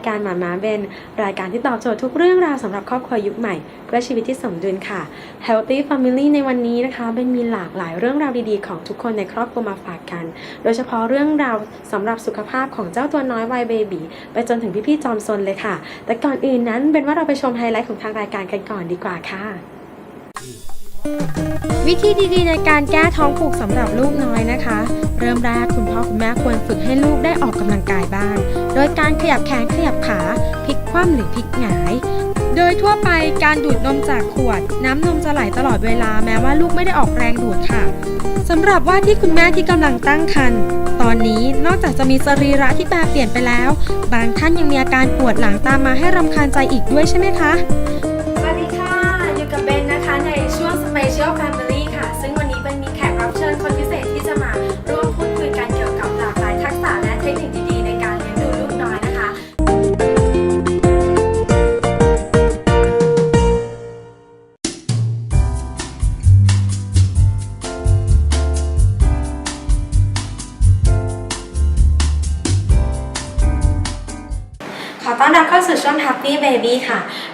กายการหมาม้าเบนรายการที่ตอบโจทย์ทุกเรื่องราวสำหรับครอบครัวยุคใหม่เพื่อชีวิตที่สมดุลค่ะ Healthy Family ในวันนี้นะคะเบนมีหลากหลายเรื่องราวดีๆ ของทุกคนในครอบครัวมาฝากกัน โดยเฉพาะเรื่องราวสำหรับสุขภาพของเจ้าตัวน้อยวัยเบบีไปจนถึงพี่ๆจอมซนเลยค่ะ แต่ก่อนอื่นนั้นเบนว่าเราไปชมไฮไลท์ของทางรายการกันก่อนดีกว่าค่ะ วิธีดีๆ ในการแก้ท้องผูกสำหรับลูกน้อยนะคะ เริ่มแรกคุณพ่อคุณแม่ควรฝึกให้ลูกได้ออกกำลังกายบ้าง โดยการขยับแขนขยับขาพลิกคว่ำหรือพลิกหงาย โดยทั่วไปการดูดนมจากขวด น้ำนมจะไหลตลอดเวลาแม้ว่าลูกไม่ได้ออกแรงดูดค่ะสำหรับว่าที่คุณแม่ที่กำลังตั้งครรภ์ตอนนี้นอกจากจะมีสรีระที่แปรเปลี่ยนไปแล้ว บางท่านยังมีอาการปวดหลังตามมาให้รำคาญใจอีกด้วยใช่ไหมคะ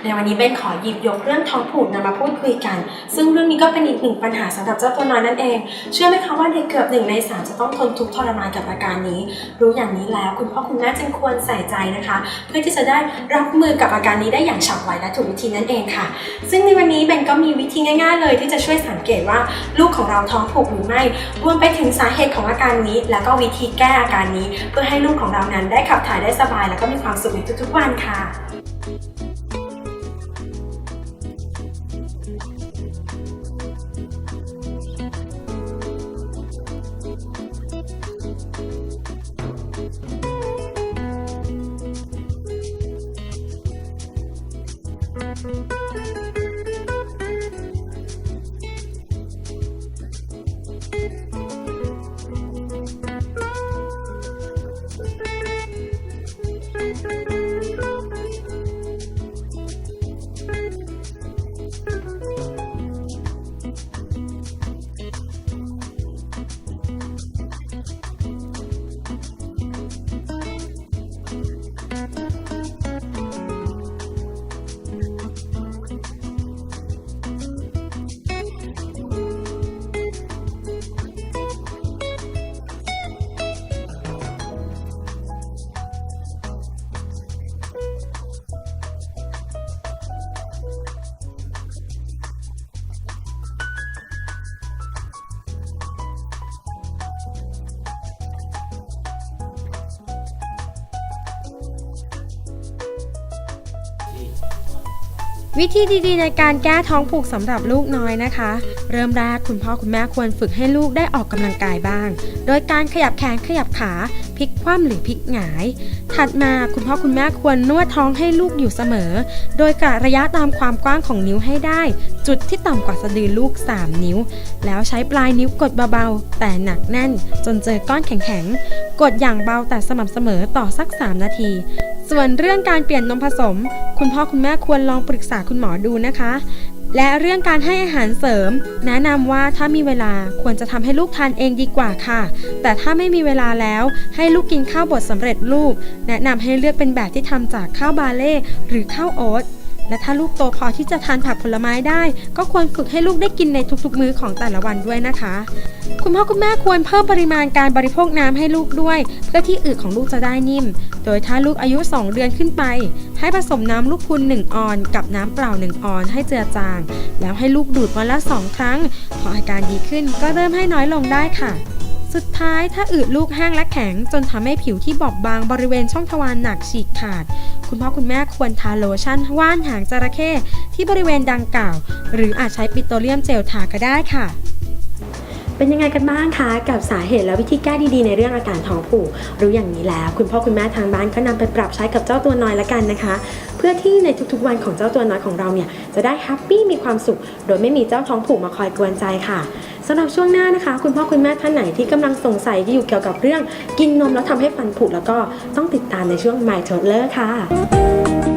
ในวันนี้เบนขอหยิบยกเรื่องท้องผูกนำมาพูดคุยกัน ซึ่งเรื่องนี้ก็เป็นอีกหนึ่งปัญหาสำหรับเจ้าตัวน้อยนั่นเอง เชื่อไหมคะว่าเด็กเกือบหนึ่งในสามจะต้องทนทุกข์ทรมานกับอาการนี้ รู้อย่างนี้แล้วคุณพ่อคุณแม่จึงควรใส่ใจนะคะ เพื่อที่จะได้รับมือกับอาการนี้ได้อย่างฉับไวและถูกวิธีนั่นเองค่ะ ซึ่งในวันนี้เบนก็มีวิธีง่าย ๆ เลย ที่จะช่วยสังเกตว่าลูกของเราท้องผูกหรือไม่รวมไปถึงสาเหตุของอาการนี้ แล้วก็วิธีแก้อาการนี้ เพื่อให้ลูกของเรานั้นได้ขับถ่ายได้สบาย แล้วก็มีความสุขในทุกๆวันค่ะ วิธีดีๆ ในการแก้ท้องผูกสำหรับลูกน้อยนะคะ เริ่มแรกคุณพ่อคุณแม่ควรฝึกให้ลูกได้ออกกำลังกายบ้าง โดยการขยับแขนขยับขาพลิกคว่ำหรือพลิกหงาย ถัดมาคุณพ่อคุณแม่ควรนวดท้องให้ลูกอยู่เสมอ โดยกะระยะตามความกว้างของนิ้วให้ได้ จุดที่ต่ำกว่าสะดือลูก 3 นิ้ว แล้วใช้ปลายนิ้วกดเบาๆ แต่หนักแน่น จนเจอก้อนแข็งๆ กดอย่างเบาแต่สม่ำเสมอต่อสัก 3 นาที ส่วนเรื่องการเปลี่ยนนมผสม คุณพ่อคุณแม่ควรลองปรึกษาคุณหมอดูนะคะ และเรื่องการให้อาหารเสริม แนะนำว่าถ้ามีเวลาควรจะทำให้ลูกทานเองดีกว่าค่ะ แต่ถ้าไม่มีเวลาแล้วให้ลูกกินข้าวบดสำเร็จรูป แนะนำให้เลือกเป็นแบบที่ทำจากข้าวบาเล่หรือข้าวโอ๊ตและถ้าลูกโตพอที่จะทานผักผลไม้ได้ ก็ควรฝึกให้ลูกได้กินในทุกๆ มื้อของแต่ละวันด้วยนะคะ คุณพ่อคุณแม่ควรเพิ่มปริมาณการบริโภคน้ำให้ลูกด้วย เพื่อที่อึของลูกจะได้นิ่ม โดยถ้าลูกอายุ 2 เดือนขึ้นไป ให้ผสมน้ำลูกพุน1 ออน กับน้ำเปล่า 1 ออนให้เจือจาง แล้วให้ลูกดูดวันละ 2 ครั้ง พออาการดีขึ้นก็เริ่มให้น้อยลงได้ค่ะ สุดท้ายถ้าอืดลูกแห้งและแข็ง จนทำให้ผิวที่บอบบางบริเวณช่องทวารหนักฉีกขาด คุณพ่อคุณแม่ควรทาโลชั่นว่านหางจระเข้ที่บริเวณดังกล่าว หรืออาจใช้ปิโตรเลียมเจลทาก็ได้ค่ะ เป็นยังไงกันบ้างคะกับสาเหตุและวิธีแก้ดีๆในเรื่องอาการท้องผูกรู้อย่างนี้แล้ว คุณพ่อคุณแม่ทางบ้านก็นำไปปรับใช้กับเจ้าตัวน้อยละกันนะคะ เพื่อที่ในทุกๆวันของเจ้าตัวน้อยของเราเนี่ยจะได้แฮปปี้มีความสุข โดยไม่มีเจ้าท้องผูกมาคอยกวนใจค่ะสำหรับช่วงหน้านะคะ คุณพ่อคุณแม่ท่านไหนที่กำลังสงสัยอยู่เกี่ยวกับเรื่องกินนมแล้วทำให้ฟันผุแล้วก็ต้องติดตามในช่วง My Toddler ค่ะ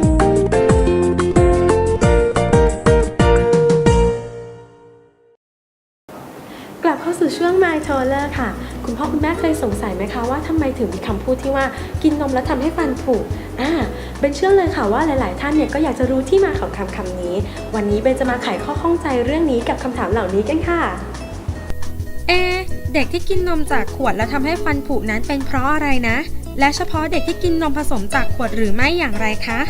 สู่ช่วง My t o l e r ค่ะ คุณพ่อคุณแม่เคยสงสัยไหมคะว่าทำไมถึงมีคำพูดที่ว่ากินนมแล้วทำให้ฟันผุอ่าเบนเชื่อเลยค่ะว่าหลาย ๆ ท่านเนี่ยก็อยากจะรู้ที่มาของคำคำนี้ วันนี้เบนจะมาไขข้อข้องใจเรื่องนี้กับคำถามเหล่านี้กันค่ะ เอ เด็กที่กินนมจากขวดแล้วทำให้ฟันผุนั้นเป็นเพราะอะไรนะ และเฉพาะเด็กที่กินนมผสมจากขวดหรือไม่อย่างไรคะ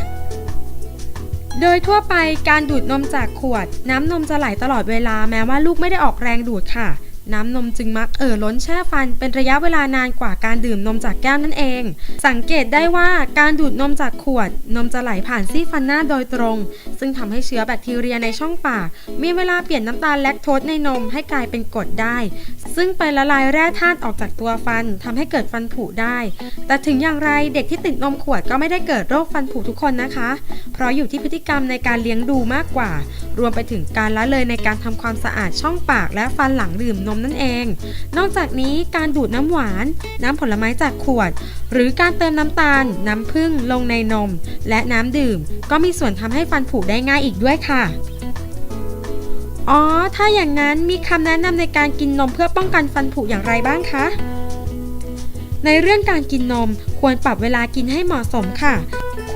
โดยทั่วไปการดูดนมจากขวด น้ำนมจะไหลตลอดเวลาแม้ว่าลูกไม่ได้ออกแรงดูดค่ะ น้ำนมจึงมักเอ่อล้นแช่ฟันเป็นระยะเวลานานกว่าการดื่มนมจากแก้วนั่นเอง สังเกตได้ว่าการดูดนมจากขวด นมจะไหลผ่านซี่ฟันหน้าโดยตรง ซึ่งทำให้เชื้อแบคทีเรียในช่องปากมีเวลาเปลี่ยนน้ำตาลแลคโทสในนมให้กลายเป็นกรดได้ ซึ่งไปละลายแร่ธาตุออกจากตัวฟันทำให้เกิดฟันผุได้ แต่ถึงอย่างไรเด็กที่ติดนมขวดก็ไม่ได้เกิดโรคฟันผุทุกคนนะคะ เพราะอยู่ที่พฤติกรรมในการเลี้ยงดูมากกว่า รวมไปถึงการละเลยในการทำความสะอาดช่องปากและฟันหลังดื่มนมนั่นเอง นอกจากนี้การดูดน้ำหวาน น้ำผลไม้จากขวด หรือการเติมน้ำตาล น้ำผึ้งลงในนม และน้ำดื่ม ก็มีส่วนทำให้ฟันผุได้ง่ายอีกด้วยค่ะอ๋อ ถ้าอย่างนั้นมีคำแนะนำในการกินนมเพื่อป้องกันฟันผุอย่างไรบ้างคะ ในเรื่องการกินนมควรปรับเวลากินให้เหมาะสมค่ะ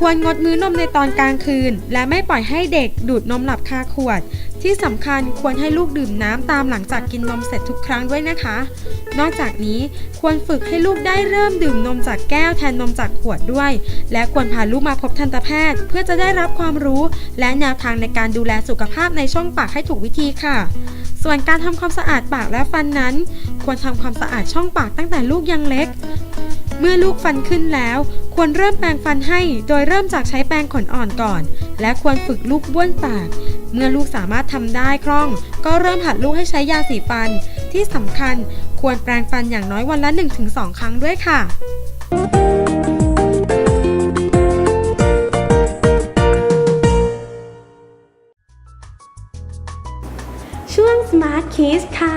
ควรงดมื้อนมในตอนกลางคืน และไม่ปล่อยให้เด็กดูดนมหลับคาขวด ที่สำคัญควรให้ลูกดื่มน้ำตามหลังจากกินนมเสร็จทุกครั้งด้วยนะคะ นอกจากนี้ควรฝึกให้ลูกได้เริ่มดื่มนมจากแก้วแทนนมจากขวดด้วย และควรพาลูกมาพบทันตแพทย์ เพื่อจะได้รับความรู้ และแนวทางในการดูแลสุขภาพในช่องปากให้ถูกวิธีค่ะส่วนการทำความสะอาดปากและฟันนั้น ควรทำความสะอาดช่องปากตั้งแต่ลูกยังเล็ก เมื่อลูกฟันขึ้นแล้ว ควรเริ่มแปรงฟันให้ โดยเริ่มจากใช้แปรงขนอ่อนก่อน และควรฝึกลูกบ้วนปาก เมื่อลูกสามารถทำได้คล่อง ก็เริ่มหัดลูกให้ใช้ยาสีฟัน ที่สำคัญควรแปรงฟันอย่างน้อยวันละ 1-2 ครั้งด้วยค่ะช่วง Smart Kids ค่ะ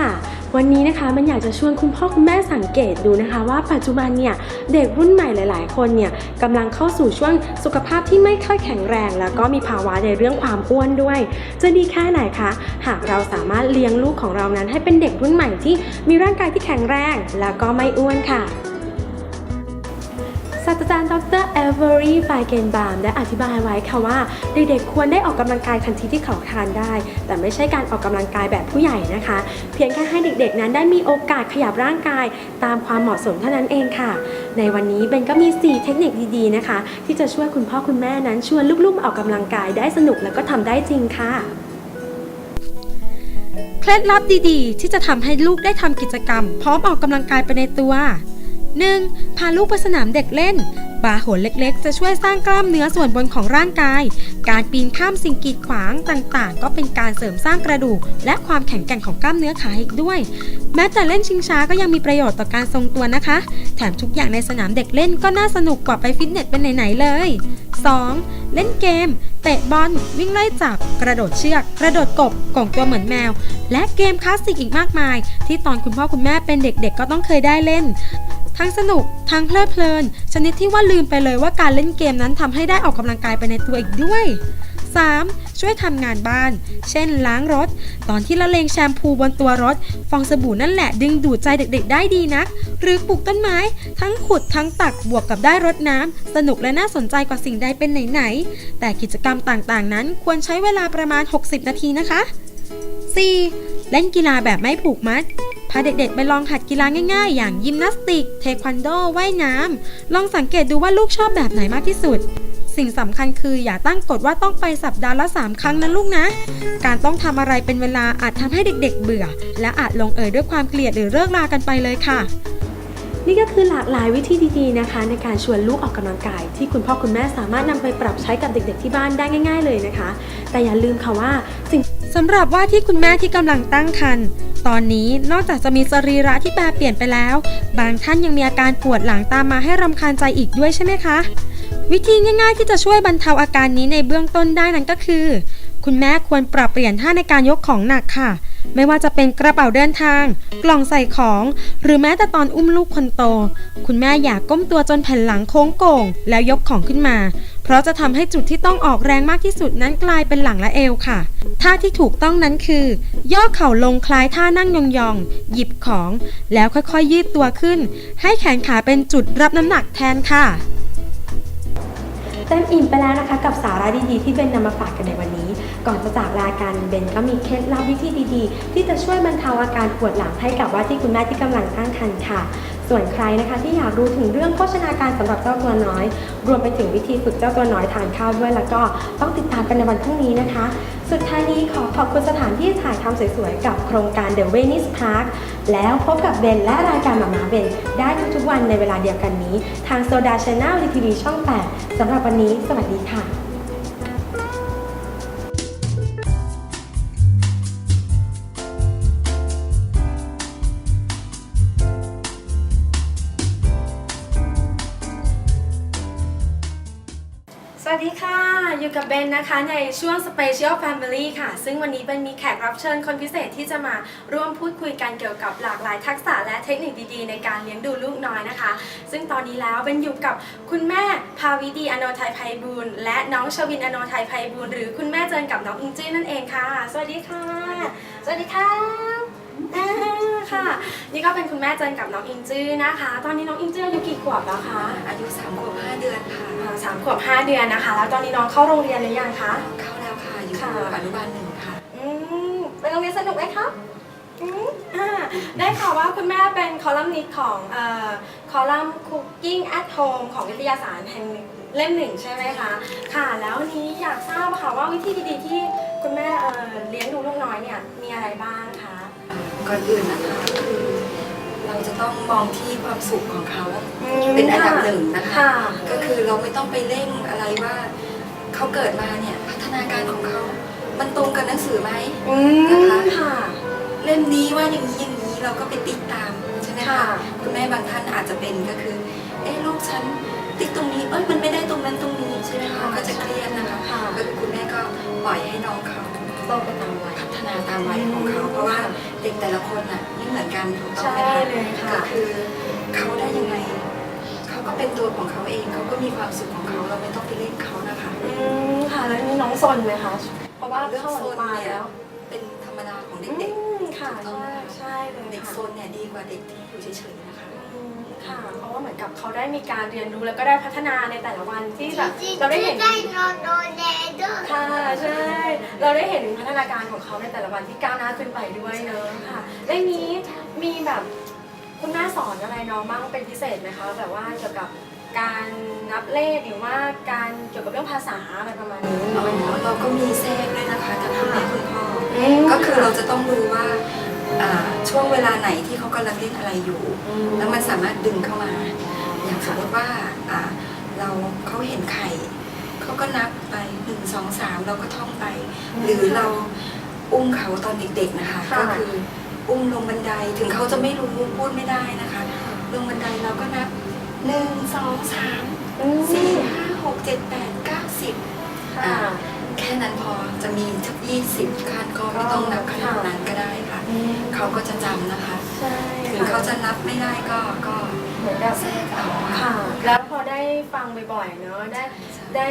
วันนี้นะคะมันอยากจะชวนคุณพ่อคุณแม่สังเกตดูนะคะ ว่าปัจจุบันเนี่ยเด็กรุ่นใหม่หลาย ๆ คนเนี่ยกำลังเข้าสู่ช่วงสุขภาพที่ไม่ค่อยแข็งแรง แล้วก็มีภาวะในเรื่องความอ้วนด้วย จะดีแค่ไหนคะ หากเราสามารถเลี้ยงลูกของเรานั้น ให้เป็นเด็กรุ่นใหม่ที่มีร่างกายที่แข็งแรง แล้วก็ไม่อ้วนค่ะ ศาสตราจารย์ดรเอเวอรี่ไฟเกนบามได้อธิบายไว้ค่ะว่า เด็กๆควรได้ออกกำลังกายทันทีที่เขาทานได้ แต่ไม่ใช่การออกกำลังกายแบบผู้ใหญ่นะคะ เพียงแค่ให้เด็กๆ นั้นได้มีโอกาสขยับร่างกาย ตามความเหมาะสมเท่านั้นเองค่ะ ในวันนี้เบนก็มี 4 เทคนิคดีๆนะคะ ที่จะช่วยคุณพ่อคุณแม่นั้นชวนลูกๆมาออกกำลังกายได้สนุกแล้วก็ทำได้จริงค่ะเคล็ดลับดีๆ ที่จะทำให้ลูกได้ทำกิจกรรม พร้อมออกกำลังกายไปในตัว 1. พาลูกไปสนามเด็กเล่น บาร์โหนเล็กๆ จะช่วยสร้างกล้ามเนื้อส่วนบนของร่างกาย การปีนข้ามสิ่งกีดขวางต่างๆ ก็เป็นการเสริมสร้างกระดูก และความแข็งแกร่งของกล้ามเนื้อขาอีกด้วย แม้แต่เล่นชิงช้าก็ยังมีประโยชน์ต่อการทรงตัวนะคะ แถมทุกอย่างในสนามเด็กเล่นก็น่าสนุกกว่าไปฟิตเนสเป็นไหนๆเลย 2. เล่นเกม เตะบอล วิ่งไล่จับ กระโดดเชือก กระโดดกบก่งตัวเหมือนแมว และเกมคลาสสิกอีกมากมาย ที่ตอนคุณพ่อคุณแม่เป็นเด็กๆก็ต้องเคยได้เล่น ทั้งสนุก ทั้งเพลิดเพลิน ชนิดที่ว่าลืมไปเลยว่าการเล่นเกมนั้นทำให้ได้ออกกำลังกายไปในตัวอีกด้วย 3. ช่วยทำงานบ้าน เช่นล้างรถ ตอนที่ละเลงแชมพูบนตัวรถ ฟองสบู่นั่นแหละดึงดูดใจเด็กๆ ได้ดีนัก หรือปลูกต้นไม้ ทั้งขุดทั้งตักบวกกับได้รดน้ำ สนุกและน่าสนใจกว่าสิ่งใดเป็นไหนๆ แต่กิจกรรมต่างๆ นั้นควรใช้เวลาประมาณ 60 นาทีนะคะ 4. เล่นกีฬาแบบไม่ผูกมัด พาเด็กๆ ไปลองหัดกีฬาง่ายๆ อย่างยิมนาสติก เทควันโด ว่ายน้ำ ลองสังเกตดูว่าลูกชอบแบบไหนมากที่สุด สิ่งสำคัญคืออย่าตั้งกฎว่าต้องไปสัปดาห์ละ 3 ครั้งนะลูกนะ การต้องทำอะไรเป็นเวลาอาจทำให้เด็กๆ เบื่อ และอาจลงเอยด้วยความเกลียดหรือเลิกลากันไปเลยค่ะ นี่ก็คือหลากหลายวิธีดีๆนะคะ ในการชวนลูกออกกำลังกาย ที่คุณพ่อคุณแม่สามารถนำไปปรับใช้กับเด็ก ๆ ที่บ้านได้ง่าย ๆ เลยนะคะ แต่อย่าลืมค่ะว่าสิ่ง สำหรับว่าที่คุณแม่ที่กำลังตั้งครรภ์ตอนนี้นอกจากจะมีสรีระที่แปรเปลี่ยนไปแล้ว บางท่านยังมีอาการปวดหลังตามมาให้รำคาญใจอีกด้วยใช่ไหมคะ วิธีง่ายๆที่จะช่วยบรรเทาอาการนี้ในเบื้องต้นได้นั้นก็คือ คุณแม่ควรปรับเปลี่ยนท่าในการยกของหนักค่ะ ไม่ว่าจะเป็นกระเป๋าเดินทาง กล่องใส่ของ หรือแม้แต่ตอนอุ้มลูกคนโต คุณแม่อย่ากก้มตัวจนแผ่นหลังโค้งโก่ง แล้วยกของขึ้นมา เพราะจะทำให้จุดที่ต้องออกแรงมากที่สุดนั้นกลายเป็นหลังและเอวค่ะ ท่าที่ถูกต้องนั้นคือ ย่อเข่าลงคล้ายท่านั่งยองๆ หยิบของ แล้วค่อยๆยืดตัวขึ้น ให้แขนขาเป็นจุดรับน้ำหนักแทนค่ะเต็มอิ่มไปแล้วนะคะกับสาระดีๆที่เบนนำมาฝากกันในวันนี้ ก่อนจะจากลากันเบนก็มีเคล็ดลับวิธีดีๆ ที่จะช่วยบรรเทาอาการปวดหลังให้กับว่าที่คุณแม่ที่กำลังตั้งครรภ์ค่ะ ส่วนใครนะคะที่อยากรู้ถึงเรื่องโภชนาการสำหรับเจ้าตัวน้อย รวมไปถึงวิธีฝึกเจ้าตัวน้อยทานข้าวด้วย แล้วก็ต้องติดตามกันในวันพรุ่งนี้นะคะ สุดท้ายนี้ขอขอบคุณสถานที่ถ่ายทำสวยๆ กับโครงการ The Venice Park แล้วพบกับเบนและรายการหมามาเบนได้ทุกๆวันในเวลาเดียวกันนี้ ทาง Soda Channel ทีวีช่อง 8สำหรับวันนี้ สวัสดีค่ะ นนะคะในช่วง Special Family ค่ะ ซึ่งวันนี้เบนมีแขกรับเชิญคนพิเศษที่จะมาร่วมพูดคุยกันเกี่ยวกับหลากหลายทักษะและเทคนิคดีๆ ในการเลี้ยงดูลูกน้อยนะคะ ซึ่งตอนนี้แล้วเบนอยู่กับคุณแม่ภาวิดีอโนไทยไพบูลย์และน้องชวินอโนไทยไพบูลย์หรือคุณแม่เจนกับน้องอิงจี้นั่นเองค่ะ สวัสดีค่ะ สวัสดีค่ะอ่า ค่ะ นี่ก็เป็นคุณแม่เจนกับน้องอิงจื้อนะคะ ตอนนี้น้องอิงจื้ออายุกี่ขวบแล้วคะอายุ3ขวบ5เดือนค่ะอ่าสามขวบห้าเดือนนะคะ แล้วตอนนี้น้องเข้าโรงเรียนหรือยังคะ เข้าแล้วค่ะอยู่ค่ะ อนุบาลหนึ่งค่ะ อืมเป็นโรงเรียนสนุกไหมคะอืมอ่าได้ข่าวว่าคุณแม่เป็นคอลัมนิสต์ของเอ่อคอลัมน์ Cooking at Home ของวิทยาศาสตร์แห่งหนึ่งเล่มหนึ่งใช่ไหมคะ ค่ะ แล้ววันนี้อยากทราบค่ะว่าวิธีดีๆที่คุณแม่เอ่อเลี้ยงดูลูกน้อยเนี่ยมีอะไรบ้างคะ ก่อนอื่นนะคะคือเราจะต้องมองที่ความสุขของเขาอืมเป็นอันดับหนึ่งนะคะค่ะก็คือเราไม่ต้องไปเร่งอะไรว่าเขาเกิดมาเนี่ยพัฒนาการของเขา มันตรงกับหนังสือไหมอืมนะคะค่ะเล่มนี้ว่าอย่างนี้อย่างนี้เราก็ไปติ๊กตามใช่ไหมค่ะคะคุณแม่บางท่านอาจจะเป็นก็คือเอ๊ะลูกฉันติ๊กตรงนี้เอ้ยมันไม่ได้ตรงนั้นตรงนี้ใช่ไหมคะก็จะเครียดนะคะค่ะก็คือคุณแม่ก็ปล่อยให้น้องเขาโตไปตามวัยพัฒ นาตามวัยของเขาเพราะว่าเด็กแต่ละคนน่ะไม่เหมือนกันถูกต้องไหมใช่คะเลยค่ะ ก็คือเขาได้ยังไงเขาก็เป็นตัวของเขาเองเขาก็มีความสุขของเขาเราไม่ต้องไปเล่นเขานะคะอืมค่ะแล้วนี่น้องซนไหมคะเพราะว่าเรื่องเข้าโซนมาเนี่ยแล้ว เป็นธรรมดาของอืเด็กม ค่ะถูกต้องใช่ไหมคะใช่เลยๆเด็กค่ะโซนเนี่ยดีกว่าเด็กที่อยู่เฉยๆนะคะ อืมค่ะ เพราะว่าเหมือนกับเขาได้มีการเรียนรู้แล้วก็ได้พัฒนาในแต่ละวันที่แบบเราได้เห็นค่ะใช่เราได้เห็นพัฒนาการของเขาในแต่ละวันที่ก้าวหน้าขึ้นไปด้วยเนอะค่ะในนี้มีแบบคุณแม่สอนอะไรน้องบ้างเป็นพิเศษไหมคะแบบว่าเกี่ยวกับการนับเลขหรือว่าการเกี่ยวกับเรื่องภาษาอะไรประมาณนี้อ๋อเราก็มีแทรกด้วยนะคะทั้งคุณแม่คุณพ่ออืม ก็คือเราจะต้องรู้ว่าอ่าช่วงเวลาไหนที่เขากำลังเล่นอะไรอยู่อืแล้วมันสามารถดึงเข้ามา อย่างสมมติว่าอ่าเราเขาเห็นไข่เขาก็นับไปหนึ่งสองสามเราก็ท่องไป หรือเราอุ้มเขาตอนเด็กๆนะคะค่ะก็คืออุ้มลงบันไดถึงเขาจะไม่รู้พูดไม่ได้นะคะ ลงบันไดเราก็นับหนึ่งสองสามอืมสี่ห้าหกเจ็ดแปดเก้าสิบค่ะ แค่นั้นพอจะมีสักยี่สิบขั้นก็ไม่ต้องนับขนาดนั้นก็ได้ค่ะอืมเขาก็จะจำนะคะ ใช่ถึงเขาจะนับไม่ได้ก็ก็เหมือนกับแทรกเอาค่ะ แล้วพอได้ฟังบ่อยๆ เนอะได้ได้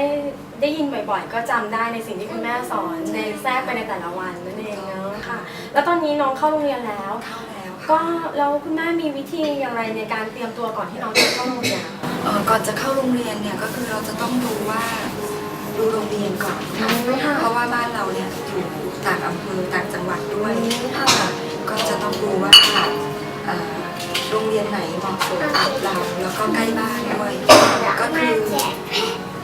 ได้ยินบ่อยๆ ก็จำได้ในสิ่งที่คุณแม่สอนในแทรกไปในแต่ละวันนั่นเองเนอะค่ะ แล้วตอนนี้น้องเข้าโรงเรียนแล้ว เข้าแล้วค่ะ ก็แล้วคุณแม่มีวิธีอย่างไรในการเตรียมตัวก่อนที่น้องจะเข้าโรงเรียนอะเอ่อก่อนจะเข้าโรงเรียนเนี่ยก็คือเราจะต้องดูว่า ดูโรงเรียนก่อนค่ะค่ะเพราะว่าบ้านเราเนี่ยอยู่ต่างอำเภอต่างจังหวัดด้วยค่ะก็จะต้องดูว่าเอ่อโรงเรียนไหนเหมาะสมกับเราแล้วก็ใกล้บ้านด้วยก็คือ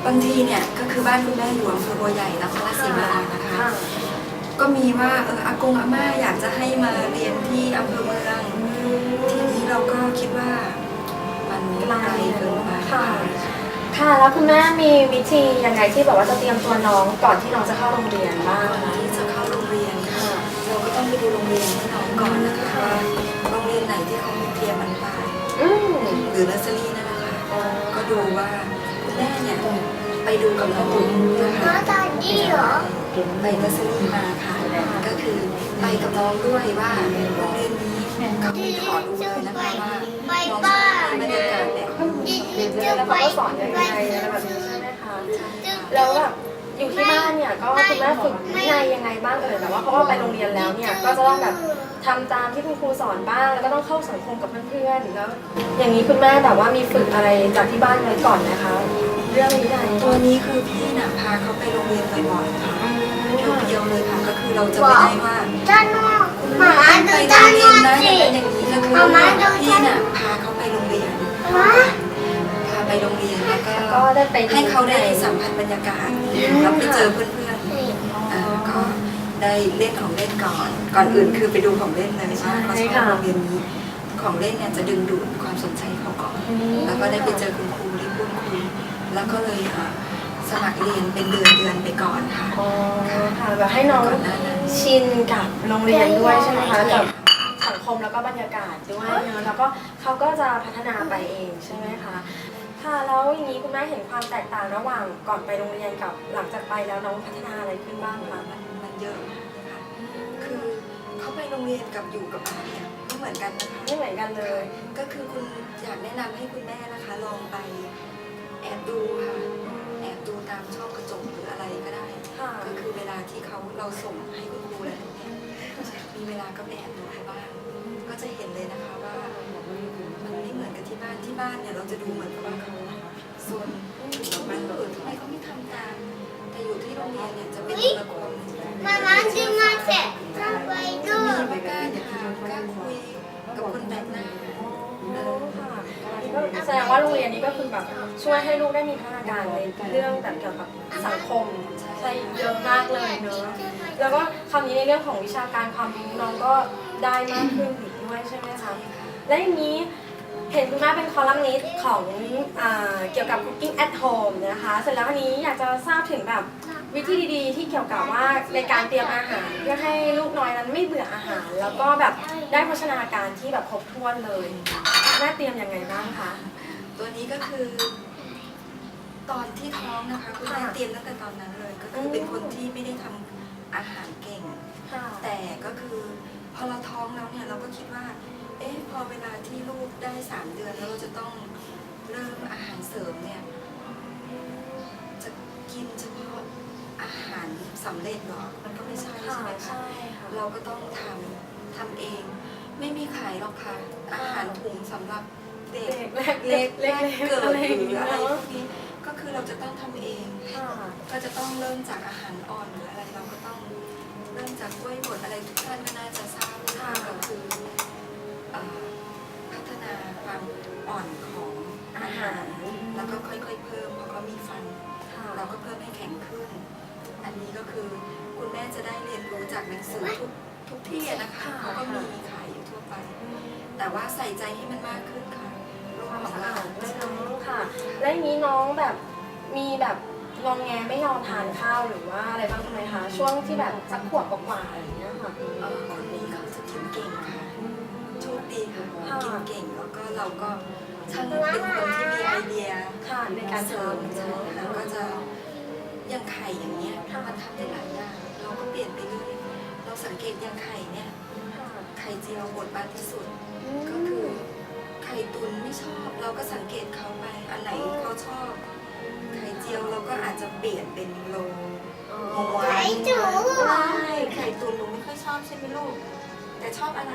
บางทีเนี่ยก็คือบ้านคุณแม่อยู่อำเภอบัวใหญ่นครราชสีมานะคะค่ะก็มีว่าเอออากงอาม่าอยากจะให้มาเรียนที่อำเภอเมืองทีนี้เราก็คิดว่ามันไกลเกินไปค่ะ ค่ะ แล้วคุณแม่มีวิธียังไงที่แบบว่าจะเตรียมตัวน้องก่อนที่น้องจะเข้าโรงเรียนบ้างก่อนคะที่จะเข้าโรงเรียนค่ะ เราก็ต้องไปดูโรงเรียนให้น้องก่อนนะคะว่าโรงเรียนไหนที่เขามีเตรียมมันไปอืมหรือเนอร์เซอรี่นั่นนะคะอ๋อก็ดูว่าคุณแม่เนี่ยไปดูกับน้องนะคะไปเนอร์เซอรี่มาค่ะ ก็คือไปกับน้องด้วยว่าโรงเรียนนี้ คำขอดูเลยนะคะว่าน้องชอบในบรรยากาศแบบแล้วเขาก็สอนยังไงอะไรแบบนี้ใช่ไหมคะแล้วแบบอยู่ที่บ้านเนี่ยก็คุณแม่ฝึกวินัยยังไงบ้างเอ่ยแบบว่าเพราะว่าไปโรงเรียนแล้วเนี่ยก็จะต้องแบบทำตามที่คุณครูสอนบ้างแล้วก็ต้องเข้าสังคมกับเพื่อนๆแล้ว อย่างนี้คุณแม่แบบว่ามีฝึกอะไรจากที่บ้านไว้ก่อนนะคะ เรื่องวินัยตัวนี้คือพี่น่ะพาเขาไปโรงเรียนบ่อยๆค่ะอืมเดียวเลยค่ะก็คือเราจะไม่ได้ว่าด้านนอกคุณ หมาแม่ไปดูโรด้างนเรีนยอนกนะอสิย่างนั้นอย่างนี้ก็คือมามาดูพี่น่ะพาเขาไปโรงเรียนฮะพาไปโรงเรียนแล้วก็ก็ได้ไปให้เขาได้สัมผัสบรรยากาศแล้วไปเจอเพื่อนๆอ่าก็ได้เล่นของเล่นก่อน ก่อนอื่นคือไปดูของเล่นเลยว่าเขาชอบโรงเรียนนี้ ของเล่นเนี่ยจะดึงดูดความสนใจเขาก่อน แล้วก็ได้ไปเจอคุณครูได้พูดคุยแล้วก็เลยอ่าสมัครเรียนเป็นเดือนเดือนๆไปก่อนค่ะ อ๋อค่ะแบบให้น้องก่อนหน้านั้น ชินกับโรงเรียนด้วยใช่ไหมคะกับสังคมแล้วก็บรรยากาศด้วยเนอะแล้วก็เขาก็จะพัฒนาไปเองใช่ไหมคะค่ะแล้วอย่างนี้คุณแม่เห็นความแตกต่างระหว่างก่อนไปโรงเรียนกับหลังจากไปแล้วน้องพัฒนาอะไรขึ้นบ้างคะ มันมันเยอะมากเลยค่ะคือเขาไปโรงเรียนกับอยู่กับบ้านเนี่ยไม่เหมือนกันนะคะไม่เหมือนกันเลย ก็คือคุณอยากแนะนำให้คุณแม่นะคะ ลองไปแอบดูค่ะ แอบดูตามช่องกระจกหรืออะไรก็ได้ ค่ะ ก็คือเวลาที่เขาเราส่งให้คุณครูแล้วเนี่ย มีเวลาก็ไปแอบดูเขาบ้าง ก็จะเห็นเลยนะคะว่ามันไม่เหมือนกับที่บ้านที่บ้านเนี่ยเราจะดูเหมือนกับว่าเขาโซนมันเออทำไมเขาไม่ทำตามแต่อยู่ที่โรงเรียนเนี่ยจะเป็นคนละคนมามาดูมาเสร็จทำไปดูมีไม่กล้าถามกล้าคุยกับคนแปลกหน้าอ๋อค่ะก็แสดงว่าโรงเรียนนี้ก็คือแบบช่วยให้ลูกได้มีพัฒนาการในเรื่องแบบเกี่ยวกับสังคมใช่ เยอะมากเลยเนอะแล้วก็คำนี้ในเรื่องของวิชาการความรู้น้องก็ได้มากขึ้นอีกด้วยใช่ไหมคะและอย่างนี้เห็นคุณแม่เป็นคอลัมนิสต์ของอเกี่ยวกับ cooking at home นะคะ เสร็จแล้วอันนี้อยากจะทราบถึงแบบวิธีดีๆ ที่เกี่ยวกับว่าในการเตรียมอาหาร เพื่อให้ลูกน้อยนั้นไม่เบื่ออาหาร แล้วก็แบบได้โภชนาการที่แบบครบถ้วนเลยแม่เตรียมยังไงบ้างคะตัวนี้ก็คือ ตอนที่ท้องนะคะคุณแม่ค่ะเตรียมตั้งแต่ตอนนั้นเลย ก็คือเป็นคนที่ไม่ได้ทำอาหารเก่ง ค่ะแต่ก็คือพอเราท้องแล้วเนี่ยเราก็คิดว่า เอ๊ะพอเวลาที่ลูกได้สามเดือนแล้วเราจะต้องเริ่มอาหารเสริมเนี่ย จะกินเฉพาะอาหารสำเร็จเหรอ มันก็ไม่ใช่ค่ะใช่ไหมคะ ใช่ค่ะเราก็ต้องทำทำเอง ไม่มีขายหรอกค่ะ อาหารถุงสำหรับเด็ก เด็กเล็กเล็กแรเล็กเกิดอะไรหอย่างรือเงี้ยอะไรพเนาะวกนี้ก็ คือเราจะต้องทำเอง ค่ะก็จะต้องเริ่มจากอาหารอ่อนหรืออะไรเราก็ต้องเริ่มจากกล้วยบดอะไรทุกท่านก็น่าจะทราบค่ะก็คือเอ่อพัฒนาความอ่อนของอาหาร แล้วก็ค่อยๆเพิ่มเพราะเขามีฟัน ค่ะเราก็เพิ่มให้แข็งขึ้น อันนี้ก็คือคุณแม่จะได้เรียนรู้จากหนังสือทุกทุกที่อะนะคะเขาก็มีขายอยู่ทั่วไปแต่ว่าใส่ใจให้มันมากขึ้นค่ะลูกความของสะเราอาดด้วยน้องค่ะ และอย่างนี้น้องแบบ มีแบบงองแงไม่ยอมทานข้าวหรือว่าอะไรบ้างไหมคะ ช่วงที่แบบสักขวบกว่าๆอะไรอย่างเงี้ยค่ะ เอ่อคนนี้เขาจะกินเก่งค่ะโชคดีค่ะค่ะ กินเก่งแล้วก็เราก็ช่างเป็นคนที่มีไอเดียค่ะในการเสริทมใช่ำแล้วก็จะอย่างไข่อย่างเงี้ยมันทำได้หลายอย่างเราก็เปลี่ยนไปเรื่อยเราสังเกตอย่างไข่เนี่ยค่ะไข่เจียวบดมากที่สุด ก็คือไข่ตุนไม่ชอบเราก็สังเกตเขาไปอันไหนเขาชอบไข่ เจียวเราก็อาจจะเปลี่ยนเป็นโลอ๋อไข่จูใช่ไข่ตุนหนูไม่ค่อยชอบใช่ไหมลูก แต่ชอบอะไร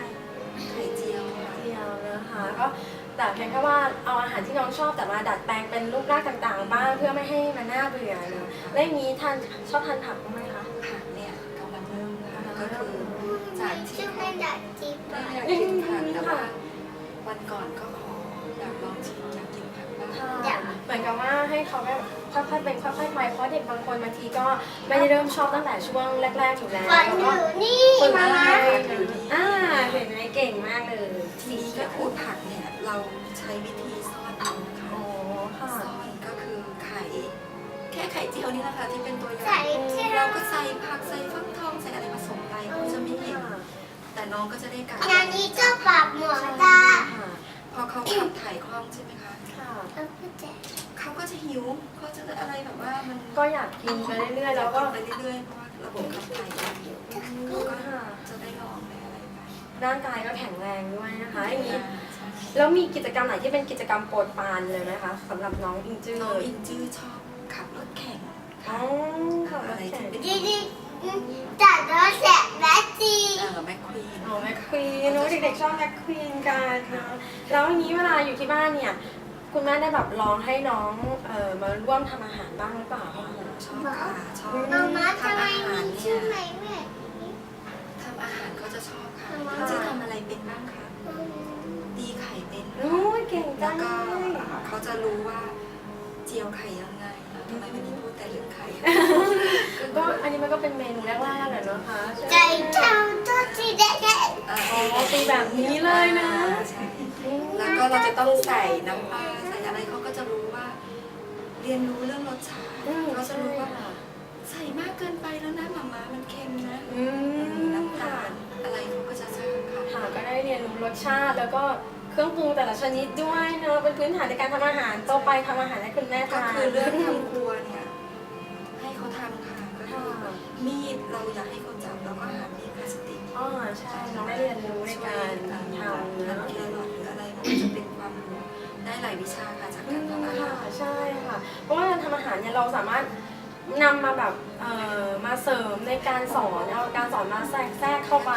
ไข่เจียวค่ะ เดียวนะคะก็แต่เพียงแค่ว่าเอาอาหารที่น้องชอบแต่มาดัดแปลงเป็นรูปร่างต่างๆ บ้างเพื่อไม่ให้มันน่าเบื่อเนอะแล้วอย่างนี้ทานชอบทานผักบ้างไหมคะผักเนี่ยกำลังเริ่มค่ะก็คือจากที่ชื่อเป็นดัดจิบไม่อยากกินผักแต่ว่าวันก่อนก็ขออยากลองชิมอยากกินผักบ้างค่ะเหมือนกับว่าให้เขาแบบ ค่อยๆเป็นค่อยๆไปเพราะเด็กบางคนบางทีก็ไม่ได้เริ่มชอบตั้งแต่ช่วงแรกๆอยู่แล้วฝันแล้วอก็ยู่นี่ฝึกมามามาอ่าเห็นไหมเก่งมากเลยทีนี้ก็คือผักเนี่ยเราใช้วิธีซ่อนเอานะคะอ๋อค่ะซ่อนก็คือไข่แค่ไข่เจียวนี่แหละค่ะที่เป็นตัวอย่าใส่งเสื้อเราก็ใส่ผักใส่ฟักทองใส่อะไรผสมไปเขาจะไม่เห็นแต่น้องก็จะได้การงานนี้จะปรับหมวกตาค่ะพอเขาขับถ่ายคล่องใช่ไหมคะ ค่ะ แล้วก็จะ เขาก็จะหิวเขาจะอะไรแบบว่ามันก็อยากกินไปเรื่อยๆแล้วก็ไปเรื่อยๆเพราะว่าระบบขับถ่ายดีเขาก็ค่ะจะได้ลองได้อะไรไปร่างกายก็แข็งแรงด้วยนะคะอย่างนี้ใช่แล้วมีกิจกรรมไหนที่เป็นกิจกรรมโปรดปรานเลยไหมคะสำหรับน้องอิงจื้อน้องเลยอินจื้อชอบขับรถค่ะค่ะอะไรที่เป็นดีดีจัดรถเสร็จแบตจีเออแมคควีนอ๋อแมคควีนรู้เด็กๆชอบแมคควีนกันเนอะแล้ววันนี้เวลาอยู่ที่บ้านเนี่ย คุณแม่ได้แบบลองให้น้องเอ่อมาร่วมทำอาหารบ้างหรือเปล่าคะชอบค่ะชอบมาม่าทำทำไมอาหารมีเนี่ชื่อยไหมแม่ทำอาหารเขาจะชอบค่ะทำไมเขาจะทำอะไรเป็นบ้างคะตีไข่เป็นโอ้ยเก่งจัแล้วงก็เลยเขาจะรู้ว่าเจียวไข่ยังไงทำไมวันนี้พูดแต่เรื่องไข่ ก็อันนี้มันก็เป็นเมนูแรกๆแหละเนาะคะใช่ไหมใจเจ้าตัวสีแดงเอ่ออ๋อตีแบบนี้เลยนะ ใช่ แล้วก็เราจะต้องใส่น้ำปลา เรียนรู้เรื่องรสชาติอืม เขาจะใช่รู้ว่าค่ะใส่มากเกินไปแล้วนะหมาม้ามันเค็มนะอืมน้ำค่ะตาลอะไรเขาก็จะทราบค่ะ ค่ะก็ได้เรียนรู้รสชาติแล้วก็เครื่องปรุงแต่ละชนิดด้วยเนอะเป็นพื้นฐานในการทำอาหารโตไปทำอาหารให้คุณแม่ก็ทานคือเรื่องทำครัวเนี่ยให้เขาทำค่ะก็คือค่ะมีดเราอยากให้เขาจับแล้วก็หามีดพลาสติกอ๋อใช่น้องได้เรียนรู้ในการทำทเนอะำแครอทหรืออะไรมันก็จะเป็นความรู้ได้ หลายวิชาค่ะจากการทำอาหาค่ะรใช่ค่ะ เพราะว่าการทำอาหารเนี่ยเราสามารถนำมาแบบเอ่อมาเสริมในการสอนเอาการสอนมาแทรกแทรกเข้าไป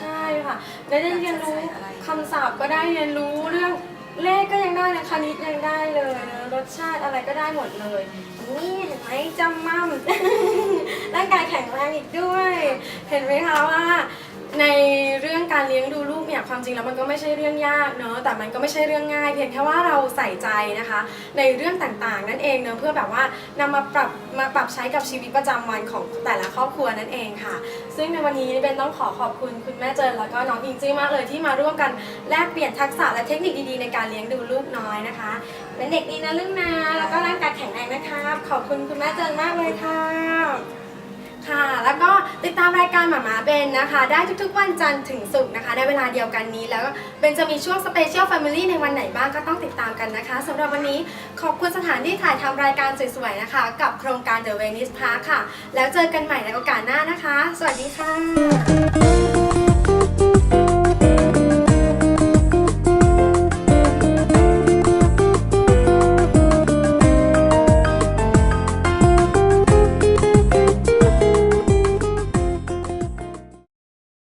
ใช่ค่ะได้ได้เรียนรู้คำศัพท์ก็ได้เรียนรู้เรื่องเลขก็ยังได้นะคณิตยังได้เลยนะรสชาติอะไรก็ได้หมดเลยนี่เห็นไหมจำมั่ม ร่างกายแข็งแรงอีกด้วย เห็นไหมคะว่า ในเรื่องการเลี้ยงดูลูกเนี่ยความจริงแล้วมันก็ไม่ใช่เรื่องยากเนอะแต่มันก็ไม่ใช่เรื่องง่ายเพียงแค่ว่าเราใส่ใจนะคะ ในเรื่องต่างๆ นั่นเองเนอะเพื่อแบบว่านำมาปรับมาปรับใช้กับชีวิตประจำวันของแต่ละครอบครัวนั่นเองค่ะ ซึ่งในวันนี้เบนต้องขอขอบคุณคุณแม่เจินแล้วก็น้องอิงจี้มากเลยที่มาร่วมกันแลกเปลี่ยนทักษะและเทคนิคดีๆในการเลี้ยงดูลูกน้อยนะคะเป็นเด็กดีนะลูกนะแล้วก็ร่างกายแข็งแรงนะคะขอบคุณคุณแม่เจินมากเลยค่ะ ค่ะ แล้วก็ติดตามรายการหมาหมาเบนนะคะ ได้ทุกๆวันจันทร์ถึงศุกร์นะคะ ในเวลาเดียวกันนี้ แล้วเบนจะมีช่วงสเปเชียลแฟมิลี่ในวันไหนบ้างก็ต้องติดตามกันนะคะสำหรับวันนี้ขอบคุณสถานที่ถ่ายทำรายการสวยๆนะคะ กับโครงการ The Venice Park ค่ะ แล้วเจอกันใหม่ในโอกาสหน้านะคะ สวัสดีค่ะ